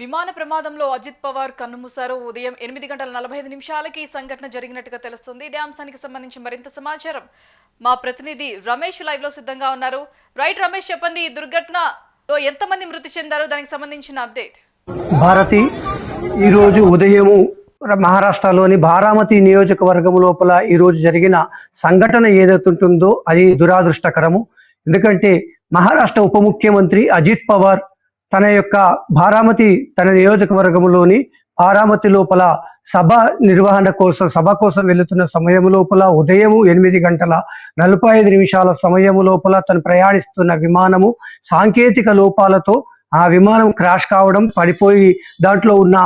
విమాన ప్రమాదంలో అజిత్ పవార్ కన్నుమూశారు. ఉదయం ఎనిమిది గంటల నలభై ఐదు నిమిషాలకి ఈ సంఘటన జరిగినట్టుగా తెలుస్తుంది. ఇదే అంశానికి సంబంధించి మరింత సమాచారం. మా ప్రతినిధి రమేష్ లైవ్లో సిద్ధంగా ఉన్నారు. రైట్ రమేష్ చెప్పండి ఈ దుర్ఘటనలో ఎంతమంది మృతి చెందారు? దానికి సంబంధించిన అప్డేట్. భారతి ఈరోజు ఉదయము మహారాష్ట్రలోని బారామతి నియోజకవర్గం లోపల ఈరోజు జరిగిన సంఘటన ఏదైతుంటుందో అది దురాదృష్టకరము. ఎందుకంటే మహారాష్ట్ర ఉప ముఖ్యమంత్రి అజిత్ పవార్ తన యొక్క బారామతి తన నియోజకవర్గంలోని బారామతి లోపల సభ నిర్వహణ కోసం సభ కోసం వెళుతున్న సమయం లోపల ఉదయం ఎనిమిది గంటల నలభై ఐదు నిమిషాల సమయం లోపల తను ప్రయాణిస్తున్న విమానము సాంకేతిక లోపాలతో ఆ విమానం క్రాష్ కావడం పడిపోయి దాంట్లో ఉన్న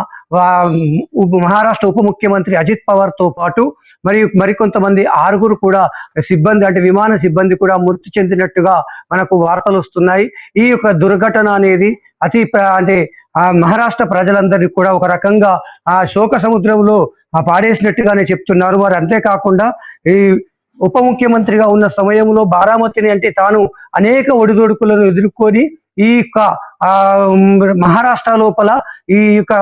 ఉప- మహారాష్ట్ర ఉప ముఖ్యమంత్రి అజిత్ పవార్తో పాటు మరియు మరికొంతమంది ఆరుగురు కూడా సిబ్బంది అంటే విమాన సిబ్బంది కూడా మృతి చెందినట్టుగా మనకు వార్తలు వస్తున్నాయి. ఈ యొక్క దుర్ఘటన అనేది అతి ప్ర- అంటే ఆ మహారాష్ట్ర ప్రజలందరినీ కూడా ఒక రకంగా ఆ శోక సముద్రంలో ఆ పాడేసినట్టుగానే చెప్తున్నారు. వారు అంతేకాకుండా ఈ ఉప ముఖ్యమంత్రిగా ఉన్న సమయంలో బారామతిని అంటే తాను అనేక ఒడిదొడుకులను ఎదుర్కొని ఈ యొక్క ఆ మహారాష్ట్ర లోపల ఈ యొక్క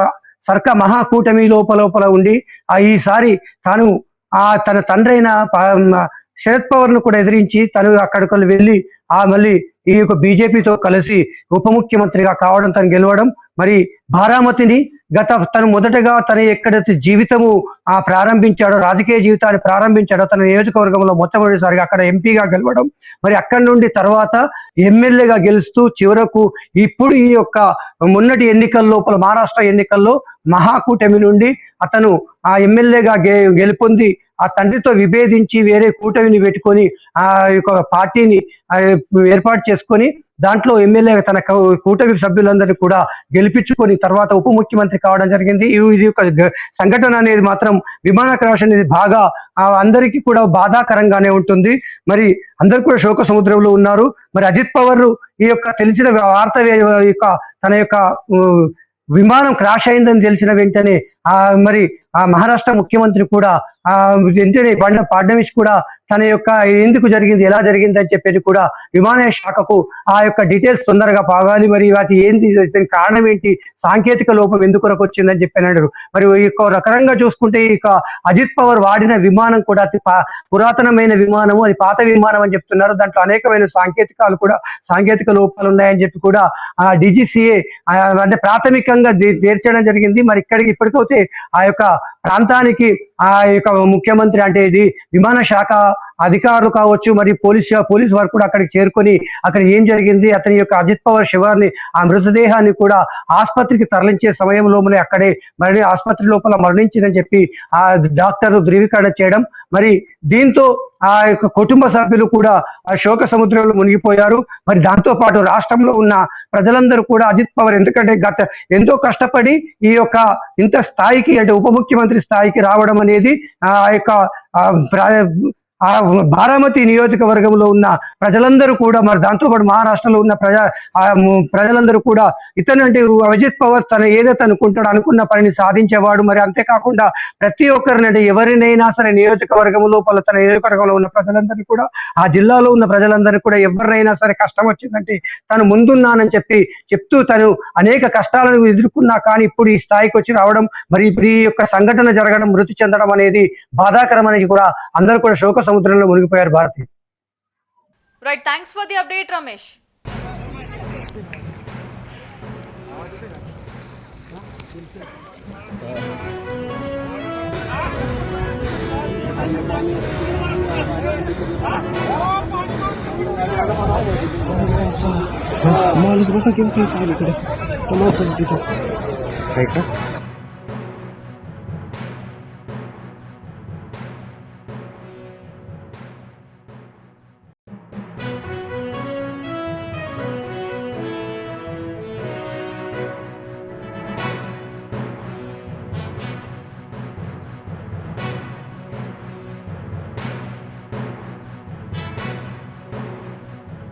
సర్క మహాకూటమి లోపల లోపల ఉండి ఆ ఈసారి తాను ఆ తన తండ్రైన అయిన శరద్ కూడా ఎదిరించి తను అక్కడికి వెళ్ళి ఆ మళ్ళీ ఈ యొక్క బీజేపీతో కలిసి ఉప ముఖ్యమంత్రిగా కావడం తను గెలవడం మరి బారామతిని గత తను మొదటగా తన ఎక్కడైతే జీవితము ఆ ప్రారంభించాడో రాజకీయ జీవితాన్ని ప్రారంభించాడో తన నియోజకవర్గంలో మొట్టమొదటిసారిగా అక్కడ ఎంపీగా గెలవడం మరి అక్కడి నుండి తర్వాత ఎమ్మెల్యేగా గెలుస్తూ చివరకు ఇప్పుడు ఈ యొక్క మొన్నటి ఎన్నికల లోపల మహారాష్ట్ర ఎన్నికల్లో మహాకూటమి నుండి అతను ఆ ఎమ్మెల్యేగా గె గెలుపొంది ఆ తండ్రితో విభేదించి వేరే కూటమిని పెట్టుకొని ఆ యొక్క పార్టీని ఏర్పాటు చేసుకొని దాంట్లో ఎమ్మెల్యే తన కూటమి సభ్యులందరినీ కూడా గెలిపించుకొని తర్వాత ఉప ముఖ్యమంత్రి కావడం జరిగింది. ఇది ఒక సంఘటన అనేది మాత్రం విమాన క్రాష్ అనేది బాగా అందరికీ కూడా బాధాకరంగానే ఉంటుంది. మరి అందరు కూడా శోక సముద్రంలో ఉన్నారు. మరి అజిత్ పవర్ ఈ యొక్క తెలిసిన వార్త యొక్క తన యొక్క విమానం క్రాష్ అయిందని తెలిసిన వెంటనే ఆ మరి ఆ మహారాష్ట్ర ముఖ్యమంత్రి కూడా ఆ వెంటనే బండ ఫడ్నవీస్ కూడా తన యొక్క ఎందుకు జరిగింది ఎలా జరిగింది అని చెప్పేది కూడా విమానయాన శాఖకు ఆ యొక్క డీటెయిల్స్ తొందరగా పాగాలి. మరి వాటి ఏంటి కారణం ఏంటి సాంకేతిక లోపం ఎందుకు వచ్చిందని చెప్పి అన్నాడు మరి ఈ రకరంగా చూసుకుంటే ఈ యొక్క అజిత్ పవర్ వాడిన విమానం కూడా అతి పా- పురాతనమైన విమానము అది పాత విమానం అని చెప్తున్నారు. దాంట్లో అనేకమైన సాంకేతికాలు కూడా సాంకేతిక లోపాలు ఉన్నాయని చెప్పి కూడా ఆ డిజిసిఏ అంటే ప్రాథమికంగా తీర్చడం జరిగింది. మరి ఇక్కడికి ఇప్పటికైతే ఆ యొక్క ప్రాంతానికి ఆ యొక్క ముఖ్యమంత్రి అంటే ఇది విమాన శాఖ అధికారులు కావచ్చు మరి పోలీస్ పోలీస్ వారు కూడా అక్కడికి చేరుకొని అక్కడ ఏం జరిగింది అతని యొక్క అజిత్ పవర్ శివార్ని ఆ మృతదేహాన్ని కూడా ఆసుపత్రికి తరలించే సమయంలోనే అక్కడే మరి ఆసుపత్రి లోపల మరణించిందని చెప్పి ఆ డాక్టర్ ధృవీకరణ చేయడం. మరి దీంతో ఆ యొక్క కుటుంబ సభ్యులు కూడా ఆ శోక సముద్రంలో మునిగిపోయారు. మరి దాంతో పాటు రాష్ట్రంలో ఉన్న ప్రజలందరూ కూడా అజిత్ పవర్ ఎందుకంటే గత ఎంతో కష్టపడి ఈ యొక్క ఇంత స్థాయికి అంటే ఉప ముఖ్యమంత్రి స్థాయికి రావడం అనేది ఆ యొక్క ఆ బారామతి నియోజకవర్గంలో ఉన్న ప్రజలందరూ కూడా మరి దాంతోపాటు మహారాష్ట్రలో ఉన్న ప్రజా ఆ ప్రజలందరూ కూడా ఇతను అజిత్ పవర్ తన ఏదైతే అనుకుంటాడో అనుకున్న పనిని సాధించేవాడు. మరి అంతేకాకుండా ప్రతి ఒక్కరిని అంటే ఎవరినైనా సరే నియోజకవర్గం లోపల తన నియోజకవర్గంలో ఉన్న ప్రజలందరినీ కూడా ఆ జిల్లాలో ఉన్న ప్రజలందరినీ కూడా ఎవరినైనా సరే కష్టం వచ్చిందంటే తను ముందున్నానని చెప్పి చెప్తూ తను అనేక కష్టాలను ఎదుర్కొన్నా కానీ ఇప్పుడు ఈ స్థాయికి వచ్చి రావడం మరి ఇప్పుడు ఈ యొక్క సంఘటన జరగడం మృతి చెందడం అనేది బాధాకరం అనేది కూడా అందరూ కూడా శోక సముద్రంలో మునిగిపోయారు Bharati right thanks for the update Ramesh माणूस बघा घेऊन काही चालू इकडे तो माणसाच तिथं काय का